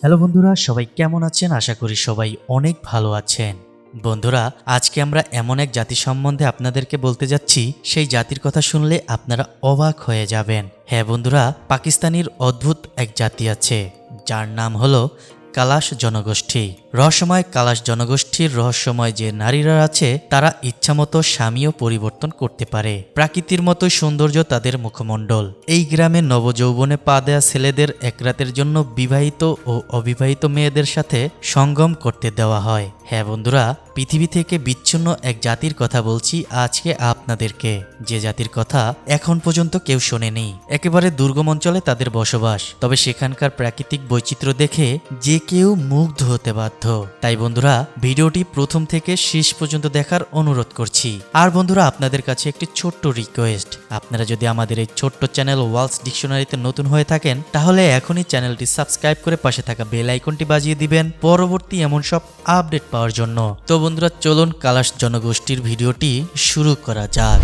Hello বন্ধুরা, সবাই কেমন আছেন? আশা করি সবাই অনেক ভালো আছেন। বন্ধুরা, আজকে আমরা এমন এক জাতি সম্বন্ধে আপনাদেরকে বলতে যাচ্ছি। সেই জাতির কথা শুনলে আপনারা অবাক হয়ে যাবেন। হ্যাঁ বন্ধুরা, পাকিস্তানির অদ্ভুত এক জাতি আছে, যার নাম হলো কালাশ জনগোষ্ঠী। রহস্যময় কালাশ জনগোষ্ঠীর রহস্যময় যে নারীরা আছে, তারা ইচ্ছামতো স্বামীও পরিবর্তন করতে পারে। প্রাকৃতির মতোই সৌন্দর্য তাদের মুখমণ্ডল। এই গ্রামে নবযৌবনে পা দেয়া ছেলেদের এক রাতের জন্য বিবাহিত ও অবিবাহিত মেয়েদের সাথে সঙ্গম করতে দেওয়া হয়। হ্যাঁ বন্ধুরা, পৃথিবী থেকে বিচ্ছিন্ন এক জাতির কথা বলছি আজকে আপনাদেরকে। যে জাতির কথা এখন পর্যন্ত কেউ শোনেনি। একেবারে দুর্গম অঞ্চলে তাদের বসবাস। তবে সেখানকার প্রাকৃতিক বৈচিত্র্য দেখে যে কেউ মুগ্ধ হতে বাধ্য। তাই বন্ধুরা, ভিডিওটি প্রথম থেকে শেষ পর্যন্ত দেখার অনুরোধ করছি। আর বন্ধুরা, আপনাদের কাছে একটি ছোট্ট রিকোয়েস্ট আপনারা যদি আমাদের এই ছোট্ট চ্যানেল ওয়ালস ডিকশনারিতে নতুন হয়ে থাকেন, তাহলে এখনই চ্যানেলটি সাবস্ক্রাইব করে পাশে থাকা বেল আইকনটি বাজিয়ে দিবেন পরবর্তী এমন সব আপডেট পাওয়ার জন্য। তো বন্ধুরা, চলুন কালাশ জনগোষ্ঠীর ভিডিওটি শুরু করা যাক।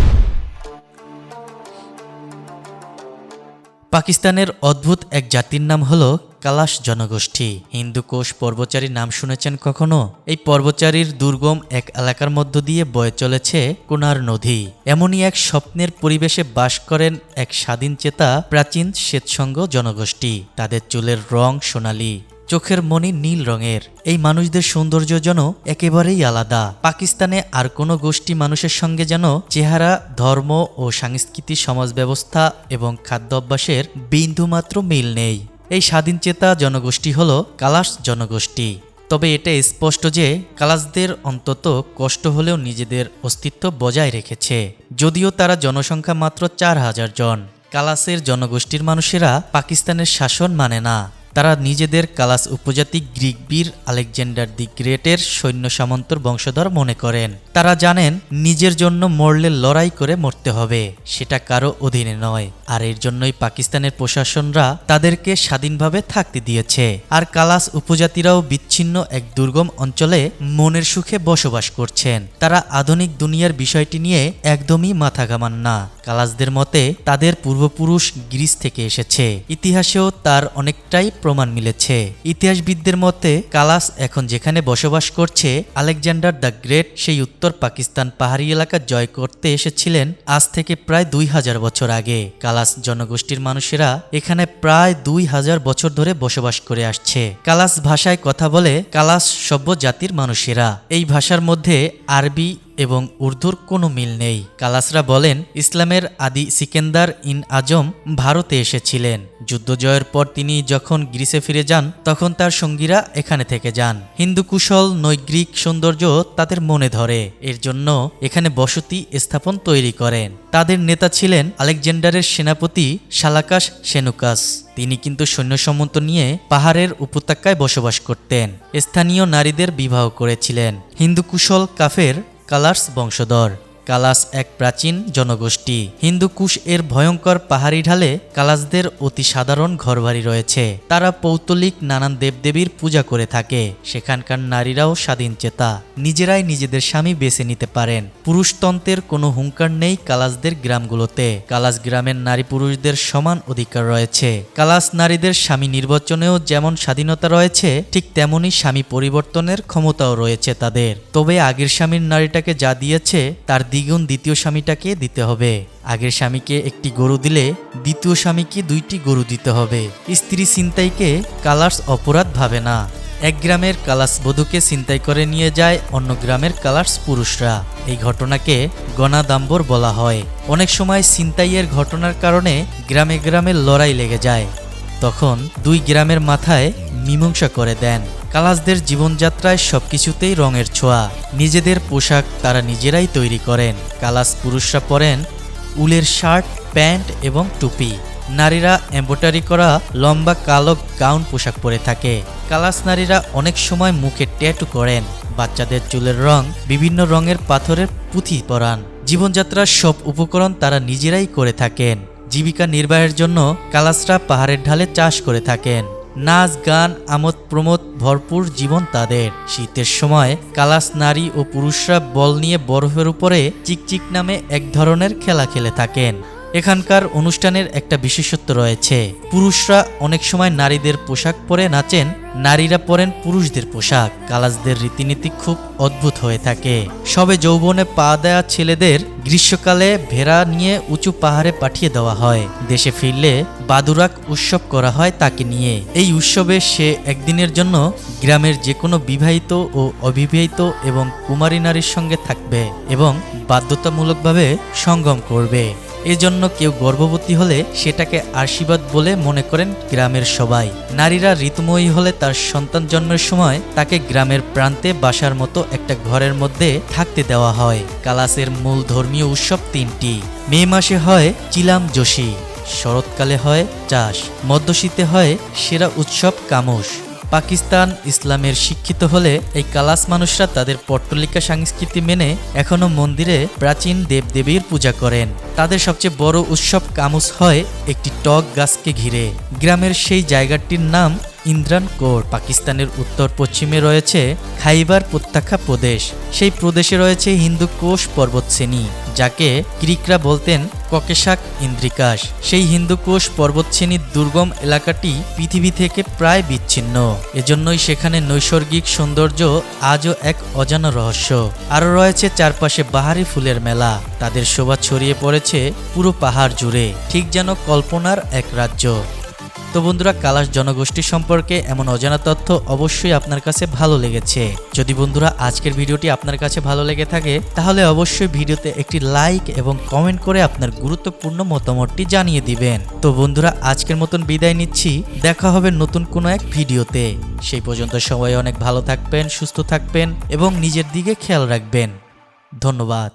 পাকিস্তানের অদ্ভুত এক জাতির নাম হলো কালাশ জনগোষ্ঠী। হিন্দু কোষ পর্বচারী নাম শুনেছেন কখনো? এই পর্বচারীর দুর্গম এক এলাকার মধ্য দিয়ে বয়ে চলেছে কোনার নদী। এমনই এক স্বপ্নের পরিবেশে বাস করেন এক স্বাধীন চেতা, প্রাচীন শ্বেতসঙ্গ জনগোষ্ঠী। তাদের চুলের রং সোনালী, চোখের মনি নীল রঙের। এই মানুষদের সৌন্দর্য যেন একেবারেই আলাদা। পাকিস্তানে আর কোনো গোষ্ঠী মানুষের সঙ্গে যেন চেহারা, ধর্ম ও সাংস্কৃতিক সমাজ ব্যবস্থা এবং খাদ্য অভ্যাসের বিন্দুমাত্র মিল নেই। এই স্বাধীনচেতা জনগোষ্ঠী হল কালাস জনগোষ্ঠী। তবে এটা স্পষ্ট যে কালাসদের অন্তত কষ্ট হলেও নিজেদের অস্তিত্ব বজায় রেখেছে। যদিও তারা জনসংখ্যা মাত্র চার হাজার জন। কালাসের জনগোষ্ঠীর মানুষেরা পাকিস্তানের শাসন মানে না। তারা নিজেদের কালাস উপজাতি গ্রিক বীর আলেকজান্ডার দি গ্রেটের সৈন্য সামন্তর বংশধর মনে করেন। তারা জানেন, নিজের জন্য মরলে লড়াই করে মরতে হবে, সেটা কারও অধীনে নয়। আর এর জন্যই পাকিস্তানের প্রশাসনরা তাদেরকে স্বাধীনভাবে থাকতে দিয়েছে। আর কালাস উপজাতিরাও বিচ্ছিন্ন এক দুর্গম অঞ্চলে মনের সুখে বসবাস করছেন। তারা আধুনিক দুনিয়ার বিষয়টি নিয়ে একদমই মাথা ঘামান না। কালাসদের মতে, তাদের পূর্বপুরুষ গ্রিস থেকে এসেছে। ইতিহাসেও তার অনেকটাই প্রমাণ মিলেছে। ইতিহাসবিদদের মতে, কালাস এখন যেখানে বসবাস করছে, আলেকজান্ডার দ্য গ্রেট, সেই উত্তর পাকিস্তান পাহাড়ি এলাকা জয় করতে এসেছিলেন আজ থেকে প্রায় দুই হাজার বছর আগে। কালাস জনগোষ্ঠীর মানুষেরা এখানে প্রায় দুই হাজার বছর ধরে বসবাস করে আসছে। কালাস ভাষায় কথা বলে, কালাস সভ্য জাতির মানুষেরা। এই ভাষার মধ্যে আরবি এবং উর্দুর কোনো মিল নেই। কালাসরা বলেন, ইসলামের আদি সিকেন্দার ইন আজম ভারতে এসেছিলেন। যুদ্ধ জয়ের পর তিনি যখন গ্রিসে ফিরে যান, তখন তার সঙ্গীরা এখানে থেকে যান। হিন্দু কুশল, নৈগ্রিক সৌন্দর্য তাদের মনে ধরে। এর জন্য এখানে বসতি স্থাপন তৈরি করেন। তাদের নেতা ছিলেন আলেকজান্ডারের সেনাপতি শালাকাস সেনুকাস। তিনি কিন্তু সৈন্য সম্মত নিয়ে পাহাড়ের উপত্যকায় বসবাস করতেন। স্থানীয় নারীদের বিবাহ করেছিলেন। হিন্দু কুশল কাফের কালার্স বংশধর। কালাস এক প্রাচীন জনগোষ্ঠী। হিন্দু কুশ এর ভয়ঙ্কর পাহাড়ি ঢালে কালাসদের অতি সাধারণ ঘরবাড়ি রয়েছে। তারা পৌতলিক নানান দেবদেবীর পূজা করে থাকে। সেখানকার নারীরাও স্বাধীন চেতা। নিজেরাই নিজেদের স্বামী বেছে নিতে পারেন। পুরুষতন্ত্রের কোনো হুঙ্কার নেই কালাসদের গ্রামগুলোতে। কালাস গ্রামের নারী পুরুষদের সমান অধিকার রয়েছে। কালাস নারীদের স্বামী নির্বাচনেও যেমন স্বাধীনতা রয়েছে, ঠিক তেমনি স্বামী পরিবর্তনের ক্ষমতাও রয়েছে তাদের। তবে আগের স্বামীর নারীটাকে যা দিয়েছে, তার দ্বিগুণ দ্বিতীয় স্বামীটাকে দিতে হবে। আগের স্বামীকে একটি গরু দিলে দ্বিতীয় স্বামীকে দুইটি গরু দিতে হবে। স্ত্রী ছিনতাইকে কালার্স অপরাধ ভাবে না। এক গ্রামের কালাস বধূকে ছিনতাই করে নিয়ে যায়, অন্য গ্রামের কালার্স পুরুষরা। এই ঘটনাকে গণাদাম্বর বলা হয়। অনেক সময় ছিনতাইয়ের ঘটনার কারণে গ্রামে গ্রামে লড়াই লেগে যায়। তখন দুই গ্রামের মাথায় মীমাংসা করে দেন। কালাসদের জীবনযাত্রায় সবকিছুতেই রঙের ছোঁয়া। নিজেদের পোশাক তারা নিজেরাই তৈরি করেন। কালাস পুরুষরা পরেন উলের শার্ট, প্যান্ট এবং টুপি। নারীরা এম্বোটারি করা লম্বা কালো গাউন পোশাক পরে থাকে। কালাস নারীরা অনেক সময় মুখে ট্যাটু করেন। বাচ্চাদের চুলের রং বিভিন্ন রঙের পাথরের পুঁথি পরান। জীবনযাত্রার সব উপকরণ তারা নিজেরাই করে থাকেন। জীবিকা নির্বাহের জন্য কালাসরা পাহাড়ের ঢালে চাষ করে থাকেন। নাচ, গান, আমোদ প্রমোদ ভরপুর জীবন তাদের। শীতের সময় কালাস নারী ও পুরুষরা বল নিয়ে বরফের উপরে চিকচিক নামে এক ধরনের খেলা খেলে থাকেন। এখানকার অনুষ্ঠানের একটা বিশেষত্ব রয়েছে। পুরুষরা অনেক সময় নারীদের পোশাক পরে নাচেন, নারীরা পরেন পুরুষদের পোশাক। কালাজদের রীতিনীতি খুব অদ্ভুত হয়ে থাকে। সবে যৌবনে পা দেয়া ছেলেদের গ্রীষ্মকালে ভেড়া নিয়ে উঁচু পাহাড়ে পাঠিয়ে দেওয়া হয়। দেশে ফিরলে বাদুরাক উৎসব করা হয় তাকে নিয়ে। এই উৎসবে সে একদিনের জন্য গ্রামের যে কোনো বিবাহিত ও অবিবাহিত এবং কুমারী নারীর সঙ্গে থাকবে এবং বাধ্যতামূলকভাবে সঙ্গম করবে। এজন্য কেউ গর্ভবতী হলে সেটাকে আশীর্বাদ বলে মনে করেন গ্রামের সবাই। নারীরা ঋতুময়ী হলে তার সন্তান জন্মের সময় তাকে গ্রামের প্রান্তে বাসার মতো একটা ঘরের মধ্যে থাকতে দেওয়া হয়। কালাসের মূল ধর্মীয় উৎসব তিনটি। মে মাসে হয় চিলাম যোশী শরৎকালে হয় চাষ, মধ্যশীতে হয় সেরা উৎসব কামুস পাকিস্তান ইসলামের শিক্ষিত হলে এই কালাস মানুষরা তাদের পট্টলিকা সংস্কৃতি মেনে এখনও মন্দিরে প্রাচীন দেবদেবীর পূজা করেন। তাদের সবচেয়ে বড় উৎসব কামুস হয় একটি টক গাছকে ঘিরে। গ্রামের সেই জায়গাটির নাম ইন্দ্রান কোট পাকিস্তানের উত্তর পশ্চিমে রয়েছে খাইবার প্রত্যাখ্যা প্রদেশ। সেই প্রদেশে রয়েছে হিন্দু কোষ পর্বতশ্রেণী, যাকে গ্রিকরা বলতেন ককেশাক ইন্দ্রিকাস সেই হিন্দুকোষ পর্বতশ্রেণীর দুর্গম এলাকাটি পৃথিবী থেকে প্রায় বিচ্ছিন্ন। এজন্যই সেখানে নৈসর্গিক সৌন্দর্য আজও এক অজানা রহস্য। আরও রয়েছে চারপাশে বাহারি ফুলের মেলা। তাদের শোভা ছড়িয়ে পড়েছে পুরো পাহাড় জুড়ে। ঠিক যেন কল্পনার এক রাজ্য। তো বন্ধুরা, কালাশ জনগোষ্ঠী সম্পর্কে এমন অজানা তথ্য অবশ্যই আপনার কাছে ভালো লেগেছে। যদি বন্ধুরা, আজকের ভিডিওটি আপনার কাছে ভালো লেগে থাকে, তাহলে অবশ্যই ভিডিওতে একটি লাইক এবং কমেন্ট করে আপনার গুরুত্বপূর্ণ মতামতটি জানিয়ে দিবেন। তো বন্ধুরা, আজকের মতন বিদায় নিচ্ছি। দেখা হবে নতুন কোনো এক ভিডিওতে। সেই পর্যন্ত সবাই অনেক ভালো থাকবেন, সুস্থ থাকবেন এবং নিজের দিকে খেয়াল রাখবেন। ধন্যবাদ।